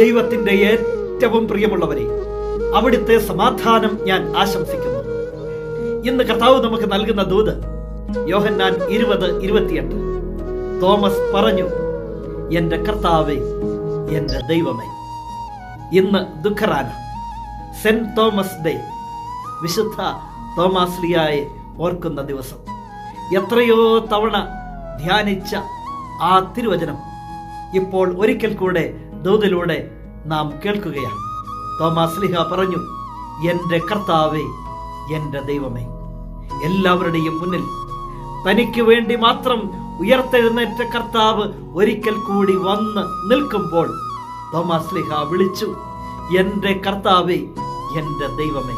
ദൈവത്തിന്റെ ഏറ്റവും പ്രിയമുള്ളവരെ അവിടുത്തെ സമാധാനം ഞാൻ ആശംസിക്കുന്നു. ഇന്ന് കർത്താവ് നമുക്ക് നൽകുന്ന ദൂത് യോഹന്നാൻ ഇരുപത് ഇരുപത്തിയെട്ട്. തോമസ് പറഞ്ഞു എന്റെ കർത്താവേ എന്റെ ദൈവമേ. ഇന്ന് ദുഃഖറാന സെന്റ് തോമസ് ഡേ വിശുദ്ധ തോമാസ്ലിയായെ ഓർക്കുന്ന ദിവസം. എത്രയോ തവണ ധ്യാനിച്ച ആ തിരുവചനം ഇപ്പോൾ ഒരിക്കൽ കൂടെ ദൂതിലൂടെ നാം കേൾക്കുകയാണ്. തോമാസ്ലിഹ പറഞ്ഞു എന്റെ കർത്താവേ എന്റെ ദൈവമേ എല്ലാവരുടെയും മുന്നിൽ തനിക്ക് വേണ്ടി മാത്രം ഉയർത്തെഴുന്നേറ്റ കർത്താവ് ഒരിക്കൽ കൂടി വന്ന് നിൽക്കുമ്പോൾ തോമാസ്ലിഹ വിളിച്ചു എന്റെ കർത്താവേ എന്റെ ദൈവമേ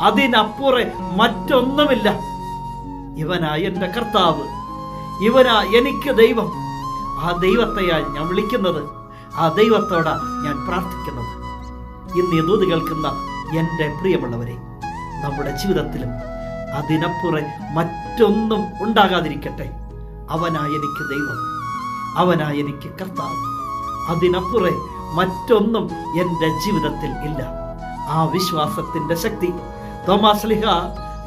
അതിനപ്പുറെ മറ്റൊന്നുമില്ല. ഇവനാ എന്റെ കർത്താവ് ഇവനാ എനിക്ക് ദൈവം. ആ ദൈവത്തെയാണ് ഞാൻ വിളിക്കുന്നത്. ആ ദൈവത്തോട് ഞാൻ പ്രാർത്ഥിക്കുന്നത്. ഇന്ന് ദൂത് കേൾക്കുന്ന എന്റെ പ്രിയമുള്ളവരെ നമ്മുടെ ജീവിതത്തിലും അതിനപ്പുറം മറ്റൊന്നും ഉണ്ടാകാതിരിക്കട്ടെ. അവനായ എനിക്ക് ദൈവം അവനായ എനിക്ക് കർത്താവ്. അതിനപ്പുറേ മറ്റൊന്നും എന്റെ ജീവിതത്തിൽ ഇല്ല. ആ വിശ്വാസത്തിന്റെ ശക്തി തോമാസ്ലിഹ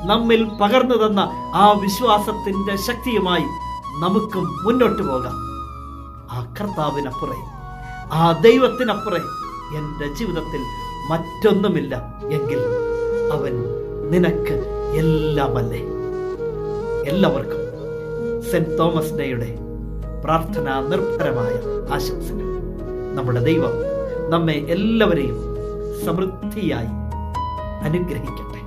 നമ്മിൽ പകർന്നു തന്ന ആ വിശ്വാസത്തിന്റെ ശക്തിയുമായി നമുക്കും മുന്നോട്ട് പോകാം. ആ കർത്താവിനപ്പുറേ ആ ദൈവത്തിനപ്പുറേ എന്റെ ജീവിതത്തിൽ മറ്റൊന്നുമില്ല എങ്കിൽ അവൻ നിനക്ക് എല്ലാമല്ലേ? എല്ലാവർക്കും സെന്റ് തോമസ് ഡേയുടെ പ്രാർത്ഥനാ നിർഭരമായ ആശംസകൾ. നമ്മുടെ ദൈവം നമ്മെ എല്ലാവരെയും സമൃദ്ധിയായി അനുഗ്രഹിക്കട്ടെ.